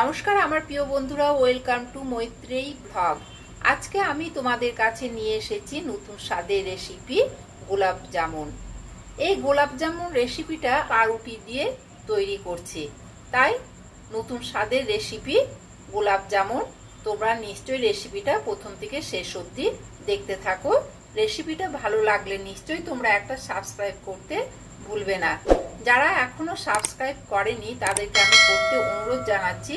নমস্কার আমার প্রিয় বন্ধুরা ওয়েলকাম টু মৈত্রেয়ী ব্লগ আজকে আমি তোমাদের কাছে নিয়ে এসেছি নতুন স্বাদের রেসিপি গোলাপ জামুন। এই গোলাপ জামুন রেসিপিটা পাউরুটি দিয়ে তৈরি করছি। তাই নতুন স্বাদের রেসিপি গোলাপ জামুন। তোমরা নিশ্চয়ই রেসিপিটা প্রথম থেকে শেষ অবধি দেখতে থাকো। রেসিপিটা ভালো লাগলে নিশ্চয়ই তোমরা একটা সাবস্ক্রাইব করতে ভুলবে না। যারা এখনও সাবস্ক্রাইব করেনি, তাদেরকে আমি করতে অনুরোধ জানাচ্ছি।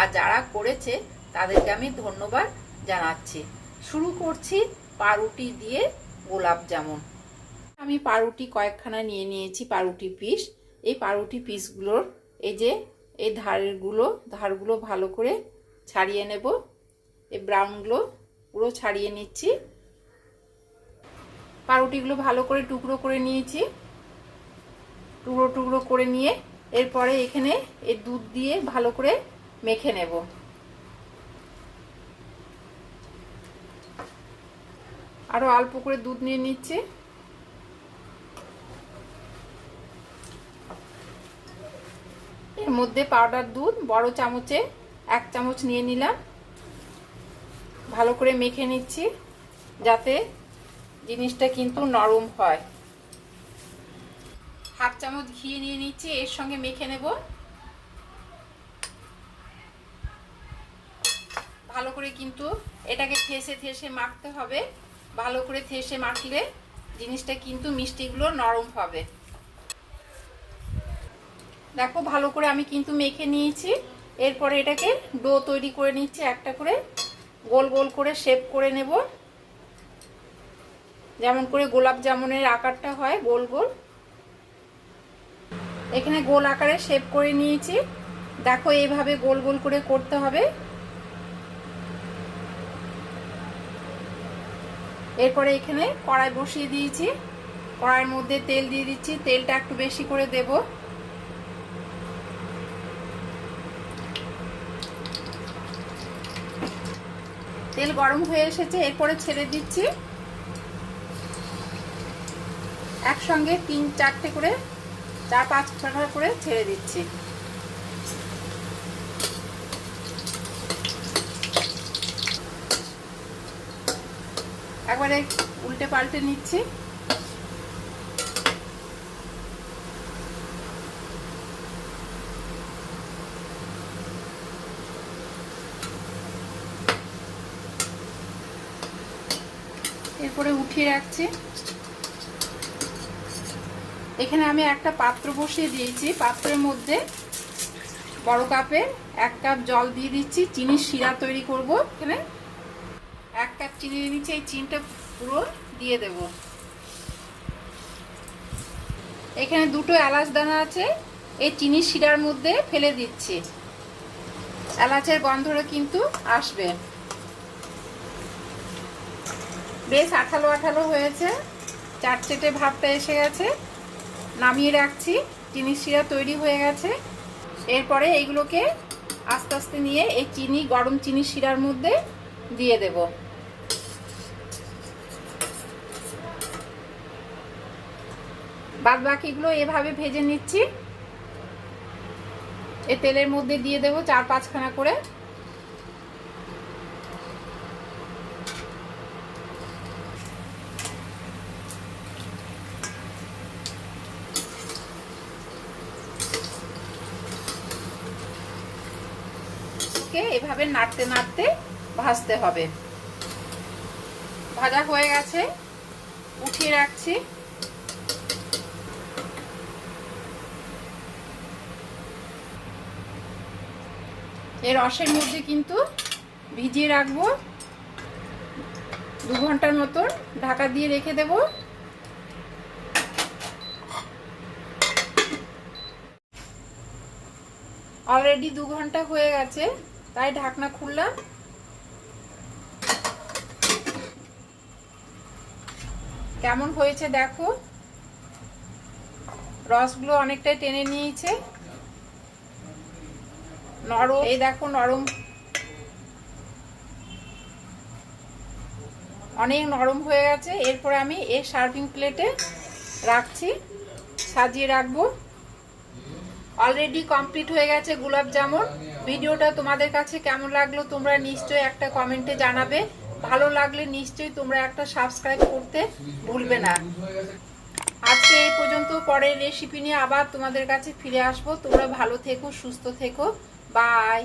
আর যারা করেছে, তাদেরকে আমি ধন্যবাদ জানাচ্ছি। শুরু করছি পাউরুটি দিয়ে গোলাপ জামুন। আমি পাউরুটি কয়েকখানা নিয়ে নিয়েছি, পাউরুটি পিস এই পাউরুটি পিসগুলোর এই যে, এই ধারগুলো ধারগুলো ভালো করে ছাড়িয়ে নেব। এই ব্রাউনগুলো পুরো ছাড়িয়ে নিচ্ছি। পাউরুটিগুলো ভালো করে টুকরো করে নিয়েছি। টুকরো টুকরো করে নিয়ে এরপরে এখানে এই দুধ দিয়ে ভালো করে মেখে নেব। আরও অল্প করে দুধ নিয়ে নিচ্ছি। এর মধ্যে পাউডার দুধ, বড় চামচে এক চামচ নিয়ে নিলাম। ভালো করে মেখে নিচ্ছি যাতে জিনিসটা কিন্তু নরম হয়। হাফ চামচ ঘি নিয়ে নিচ্ছি, এর সঙ্গে মেখে নেব। ভালো করে কিন্তু এটাকে থেসে থেসে মাখতে হবে। ভালো করে থেসে মাখলে জিনিসটা কিন্তু মিষ্টিগুলো নরম হবে। দেখো, ভালো করে আমি কিন্তু মেখে নিয়েছি। এরপরে এটাকে ডো তৈরি করে নিচ্ছি, একটা করে গোল গোল করে শেপ করে নেব। যেমন করে গোলাপ জামুনের আকারটা হয় গোল গোল। এখানে গোল আকারে শেপ করে নিয়েছি। দেখো এইভাবে গোল গোল করে করতে হবে। এরপরে এখানে কড়াই বসিয়ে দিয়েছি। কড়াইয়ের মধ্যে তেল দিয়ে দিচ্ছি। তেলটা একটু বেশি করে দেব। তেল গরম হয়ে এসেছে, এরপরে ছেড়ে দিচ্ছি। একসঙ্গে তিন চারটে করে চার পাঁচ ছটা করে ছেড়ে দিচ্ছি। একবারে উল্টে পাল্টে নিচ্ছি। এরপরে উঠিয়ে রাখছি। এখানে আমি একটা পাত্র বসিয়ে দিয়েছি। পাত্রের মধ্যে বড় কাপে এক কাপ জল দিয়ে দিচ্ছি, চিনির শিরা তৈরি করব। এখানে এক কাপ চিনি দিয়ে নিচ্ছি এই চিনিটা পুরো দিয়ে দেব। এখানে দুটো এলাচ দানা আছে, এই চিনির শিরার মধ্যে ফেলে দিচ্ছি। এলাচের গন্ধটা কিন্তু আসবে। বেশ আঠালো আঠালো হয়েছে চারচেটে ভাবটা এসে গেছে। নামিয়ে রাখছি। চিনি শিরা তৈরি হয়ে গেছে। এরপরে এইগুলোকে আস্তে আস্তে নিয়ে এই চিনি, গরম চিনি শিরার মধ্যে দিয়ে দেব। বাদ বাকিগুলো এভাবে ভেজে নিচ্ছি। এ তেলের মধ্যে দিয়ে দেব চার পাঁচখানা করে। কে এভাবে নাড়তে নাড়তে ভাজতে হবে। ভাজা হয়ে গেছে, উঠিয়ে রাখছি। এর রসের মধ্যে কিন্তু ভিজিয়ে রাখব। দু ঘণ্টার মতন ঢাকা দিয়ে রেখে দেব। অলরেডি দু ঘণ্টা হয়ে গেছে। তাই ঢাকনা খুললাম। কেমন হয়েছে দেখো? রসগুলো অনেকটাই টেনে নিয়েছে। নরম, এই দেখো নরম। অনেক নরম হয়ে গেছে। এরপরে আমি এই সার্ভিং প্লেটে রাখছি, সাজিয়ে রাখব। অলরেডি কমপ্লিট হয়ে গেছে গুলাব জামুন। ভিডিওটা তোমাদের কাছে কেমন লাগল তোমরা নিশ্চয়ই একটা কমেন্টে জানাবে। ভালো লাগলে নিশ্চয়ই তোমরা একটা সাবস্ক্রাইব করতে ভুলবে না। আজকে এই পর্যন্ত, পরের রেসিপি নিয়ে আবার তোমাদের কাছে ফিরে আসব। তোমরা ভালো থেকো, সুস্থ থেকো। বাই